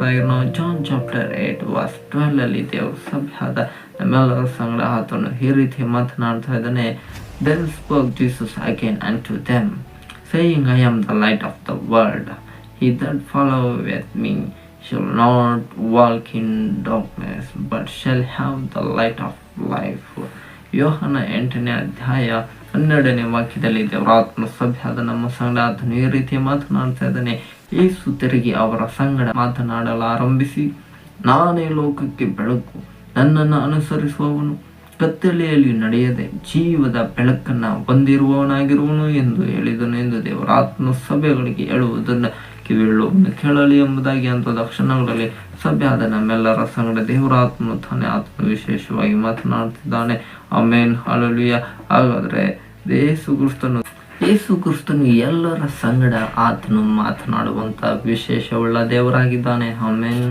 ನಾವು John chapter eight verse twelve ಅಲ್ಲಿ ದೇವರು ಸಭ್ಯಾದ ನಮ್ಮೆಲ್ಲರ ಸಂಗಡ ಆತನು ಈ ರೀತಿ ಮಾತನಾಡ್ತಾ ಇದ್ದಾನೆ then spoke Jesus again and to them saying I am the light of the world he that follow with me shall not walk in darkness but shall have the light of life ಯೋಹನ ಎಂಟನೇ ಅಧ್ಯಾಯ ಹನ್ನೆರಡನೇ ವಾಕ್ಯದಲ್ಲಿ ದೇವರಾತ್ಮ ಸಭ್ಯಾದ ನಮ್ಮ ಸಂಗಡ ಆತನು ಈ ರೀತಿ ಮಾತನಾಡ್ತಾ ಇದ್ದಾನೆ. ಯೇಸು ತಿರುಗಿ ಅವರ ಸಂಗಡ ಮಾತನಾಡಲು ಆರಂಭಿಸಿ ನಾನೇ ಲೋಕಕ್ಕೆ ಬೆಳಕು, ನನ್ನನ್ನು ಅನುಸರಿಸುವವನು ಕತ್ತಲೆಯಲ್ಲಿ ನಡೆಯದೆ ಜೀವದ ಬೆಳಕನ್ನ ಹೊಂದಿರುವವನಾಗಿರುವನು ಎಂದು ಹೇಳಿದನು ಎಂದು ದೇವರಾತ್ಮ ಸಭೆಗಳಿಗೆ ಹೇಳುವುದನ್ನು ಕಿವಿಳುವನ್ನು ಕೇಳಲಿ ಎಂಬುದಾಗಿ ಅಂತ ಕ್ಷಣಗಳಲ್ಲಿ ಸಭೆ ಆದ ನಮ್ಮೆಲ್ಲರ ಸಂಗಡ ದೇವರಾತ್ಮನು ತಾನೇ ಆತ್ಮ ವಿಶೇಷವಾಗಿ ಮಾತನಾಡುತ್ತಿದ್ದಾನೆ. ಅಮೇನ್ ಹಾಲಲಿಯ ಹಾಗಾದ್ರೆ ಯೇಸು ಕ್ರಿಸ್ತನು ಯೇಸು ಕ್ರಿಸ್ತನು ಎಲ್ಲರ ಸಂಗಡ ಆತನು ಮಾತನಾಡುವಂತ ವಿಶೇಷವುಳ್ಳ ದೇವರಾಗಿದ್ದಾನೆ. ಅಮೇನ್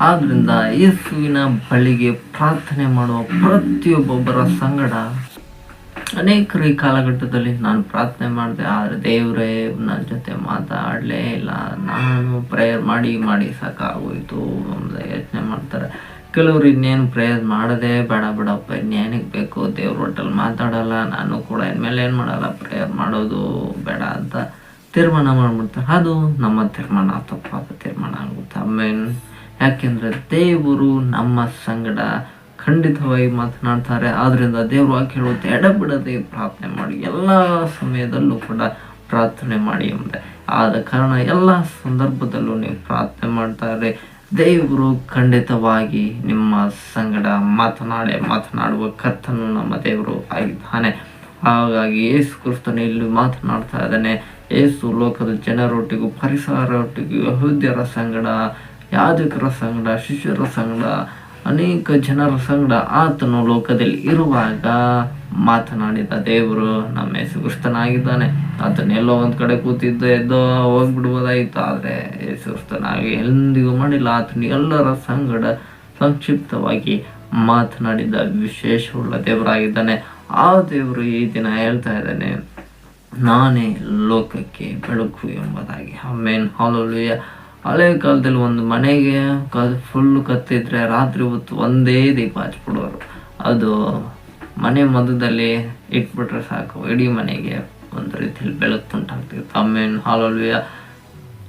ಆದ್ರಿಂದ ಯೇಸುವಿನ ಬಳಿಗೆ ಪ್ರಾರ್ಥನೆ ಮಾಡುವ ಪ್ರತಿಯೊಬ್ಬೊಬ್ಬರ ಸಂಗಡ ಅನೇಕರು ಈ ಕಾಲಘಟ್ಟದಲ್ಲಿ ನಾನು ಪ್ರಾರ್ಥನೆ ಮಾಡಿದೆ, ಆದರೆ ದೇವರೇ ನನ್ನ ಜೊತೆ ಮಾತಾಡಲೇ ಇಲ್ಲ. ನಾನು ಪ್ರೇಯರ್ ಮಾಡಿ ಮಾಡಿ ಸಾಕಾಗೋಯ್ತು ಯೋಚನೆ ಮಾಡ್ತಾರೆ. ಕೆಲವರು ಇನ್ನೇನು ಪ್ರೇಯರ್ ಮಾಡದೆ ಬೇಡ ಬಿಡಪ್ಪ, ಇನ್ನೇನಿಗೆ ಬೇಕು, ದೇವ್ರ ಒಟ್ಟಲ್ಲಿ ಮಾತಾಡಲ್ಲ, ನಾನು ಕೂಡ ಇನ್ಮೇಲೆ ಏನು ಮಾಡಲ್ಲ ಪ್ರೇಯರ್ ಮಾಡೋದು ಬೇಡ ಅಂತ ತೀರ್ಮಾನ ಮಾಡಿಬಿಡ್ತಾರೆ. ಅದು ನಮ್ಮ ತೀರ್ಮಾನ, ತಪ್ಪಾದ ತೀರ್ಮಾನ ಆಗುತ್ತೆ. ಆಮೇಲೆ ಯಾಕೆಂದರೆ ದೇವರು ನಮ್ಮ ಸಂಗಡ ಖಂಡಿತವಾಗಿ ಮಾತನಾಡ್ತಾರೆ. ಆದ್ದರಿಂದ ದೇವರು ವಾಕ್ಯ ಹೇಳುತ್ತೆ ಎಡಬಿಡದೆ ಪ್ರಾರ್ಥನೆ ಮಾಡಿ, ಎಲ್ಲ ಸಮಯದಲ್ಲೂ ಕೂಡ ಪ್ರಾರ್ಥನೆ ಮಾಡಿ ಎಂಬುದೇ ಆದ ಕಾರಣ ಎಲ್ಲ ಸಂದರ್ಭದಲ್ಲೂ ನೀವು ಪ್ರಾರ್ಥನೆ ಮಾಡ್ತಾರೆ. ದೇವರು ಖಂಡಿತವಾಗಿ ನಿಮ್ಮ ಸಂಗಡ ಮಾತನಾಡೇ, ಮಾತನಾಡುವ ಕರ್ತನು ನಮ್ಮ ದೇವರು ಆಗಿದ್ದಾನೆ. ಹಾಗಾಗಿ ಯೇಸು ಕ್ರಿಸ್ತನು ಇಲ್ಲಿ ಮಾತನಾಡ್ತಾ ಇದ್ದಾನೆ. ಯೇಸು ಲೋಕದ ಜನರೊಟ್ಟಿಗೂ ಪರಿಸರೊಟ್ಟಿಗೂ ಯಹೋದ್ಯರ ಸಂಗಡ, ಯಾಜಕರ ಸಂಗಡ, ಶಿಷ್ಯರ ಸಂಗಡ ಅನೇಕ ಜನರ ಸಂಗಡ ಆತನು ಲೋಕದಲ್ಲಿ ಇರುವಾಗ ಮಾತನಾಡಿದ ದೇವರು ನಮ್ಮ ಯೇಸು ಕ್ರಿಸ್ತನಾಗಿದ್ದಾನೆ ಆತನ ಎಲ್ಲೋ ಒಂದ್ ಕಡೆ ಕೂತಿದ್ದ ಎದ್ದೋ ಹೋಗ್ಬಿಡ್ಬೋದಾಗಿತ್ತು ಆದರೆ ಯೇಸು ಕ್ರಿಸ್ತನಾಗಿ ಎಂದಿಗೂ ಮಾಡಿಲ್ಲ. ಆತನು ಎಲ್ಲರ ಸಂಗಡ ಸಂಕ್ಷಿಪ್ತವಾಗಿ ಮಾತನಾಡಿದ ವಿಶೇಷವುಳ್ಳ ದೇವರಾಗಿದ್ದಾನೆ. ಆ ದೇವರು ಈ ದಿನ ಹೇಳ್ತಾ ಇದ್ದಾನೆ, ನಾನೇ ಲೋಕಕ್ಕೆ ಬೆಳಕು ಎಂಬುದಾಗಿ. ಆಮೇನ್. ಹಾಲುಯ ಹಳೆ ಕಾಲದಲ್ಲಿ ಒಂದು ಮನೆಗೆ ಕ ಫುಲ್ಲು ಕತ್ತಿದ್ರೆ ರಾತ್ರಿ ಹೊತ್ತು ಒಂದೇ ದೀಪ ಹಚ್ಬಿಡೋರು ಅದು ಮನೆ ಮಧ್ಯದಲ್ಲಿ ಇಟ್ಬಿಟ್ರೆ ಸಾಕು. ಇಡೀ ಮನೆಗೆ ಒಂದು ರೀತಿಯಲ್ಲಿ ಬೆಳಕು ಉಂಟಾಗ್ತಿತ್ತು. ಆಮೇಲೆ ಹಾಲುಯ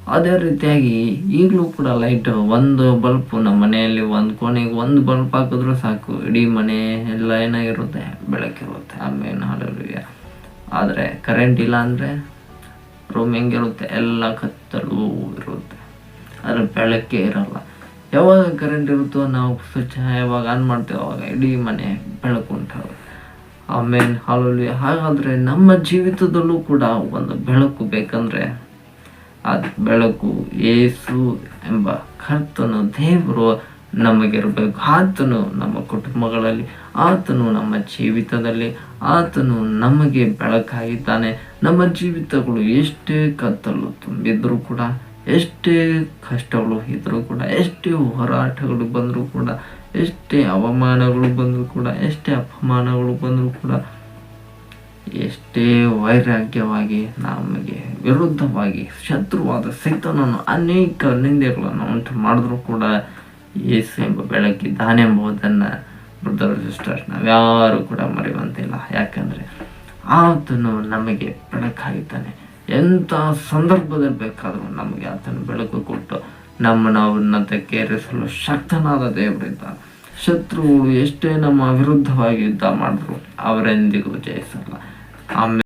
ಅದೇ ರೀತಿಯಾಗಿ ಈಗಲೂ ಕೂಡ ಲೈಟ್ ಒಂದು ಬಲ್ಪ್ ನಮ್ಮ ಮನೆಯಲ್ಲಿ ಒಂದು ಕೋಣೆಗೆ ಒಂದು ಬಲ್ಪ್ ಹಾಕಿದ್ರು ಸಾಕು. ಇಡೀ ಮನೆ ಎಲ್ಲ ಏನಾಗಿರುತ್ತೆ? ಬೆಳಕಿರುತ್ತೆ ಆಮೇಲೆ ಹಾಲುಯ ಆದರೆ ಕರೆಂಟ್ ಇಲ್ಲ ಅಂದರೆ ರೂಮ್ ಹೆಂಗಿರುತ್ತೆ? ಎಲ್ಲ ಕತ್ತಲು ಇರುತ್ತೆ. ಅದ್ರ ಬೆಳಕೇ ಇರಲ್ಲ. ಯಾವಾಗ ಕರೆಂಟ್ ಇರುತ್ತೋ ನಾವು ಸ್ವಿಚ್ ಯಾವಾಗ ಆನ್ ಮಾಡ್ತೇವೆ ಅವಾಗ ಇಡೀ ಮನೆ ಬೆಳಕು ಉಂಟಾಗುತ್ತೆ ಆಮೇಲೆ ಹಾಲಲ್ಲಿ ಹಾಗಾದರೆ ನಮ್ಮ ಜೀವಿತದಲ್ಲೂ ಕೂಡ ಒಂದು ಬೆಳಕು ಬೇಕಂದ್ರೆ ಆ ಬೆಳಕು ಏಸು ಎಂಬ ಕರ್ತನು, ದೇವರು ನಮಗಿರಬೇಕು. ಆತನು ನಮ್ಮ ಕುಟುಂಬಗಳಲ್ಲಿ, ಆತನು ನಮ್ಮ ಜೀವಿತದಲ್ಲಿ, ಆತನು ನಮಗೆ ಬೆಳಕಾಗಿದ್ದಾನೆ. ನಮ್ಮ ಜೀವಿತಗಳು ಎಷ್ಟೇ ಕತ್ತಲು ತುಂಬಿದ್ರೂ ಕೂಡ ಎಷ್ಟೇ ಕಷ್ಟಗಳು ಇದ್ರೂ ಕೂಡ, ಎಷ್ಟೇ ಹೋರಾಟಗಳು ಬಂದರೂ ಕೂಡ, ಎಷ್ಟೇ ಅವಮಾನಗಳು ಬಂದರೂ ಕೂಡ, ಎಷ್ಟೇ ಅಪಮಾನಗಳು ಬಂದರೂ ಕೂಡ, ಎಷ್ಟೇ ವೈರಾಗ್ಯವಾಗಿ ನಮಗೆ ವಿರುದ್ಧವಾಗಿ ಶತ್ರುವಾದ ಸೈತನನ್ನು ಅನೇಕ ನಿಂದೆಗಳನ್ನು ಉಂಟು ಮಾಡಿದ್ರು ಕೂಡ ಯೇಸು ಎಂಬ ಬೆಳಕಿದ್ದಾನೆ ಎಂಬುದನ್ನು ಬ್ರದರ್ ಸಿಸ್ಟರ್ ನಾವ್ಯಾರು ಕೂಡ ಮರೆಯುವಂತಿಲ್ಲ. ಯಾಕಂದರೆ ಆತನು ನಮಗೆ ಬೆಳಕಾಗಿದ್ದಾನೆ. ಎಂಥ ಸಂದರ್ಭದಲ್ಲಿ ಬೇಕಾದರೂ ನಮಗೆ ಆತನ ಬೆಳಕು ಕೊಟ್ಟು ನಮ್ಮನ್ನು ಉನ್ನತಕ್ಕೇರಿಸಲು ಶಕ್ತನಾದ ದೇವರಿದ್ದಾನೆ ಶತ್ರುಗಳು ಎಷ್ಟೇ ನಮ್ಮ ವಿರುದ್ಧವಾಗಿ ಯುದ್ಧ ಮಾಡಿದ್ರು ಅವರೆಂದಿಗೂ ಜಯಿಸಲ್ಲ. ಆಮೇಲೆ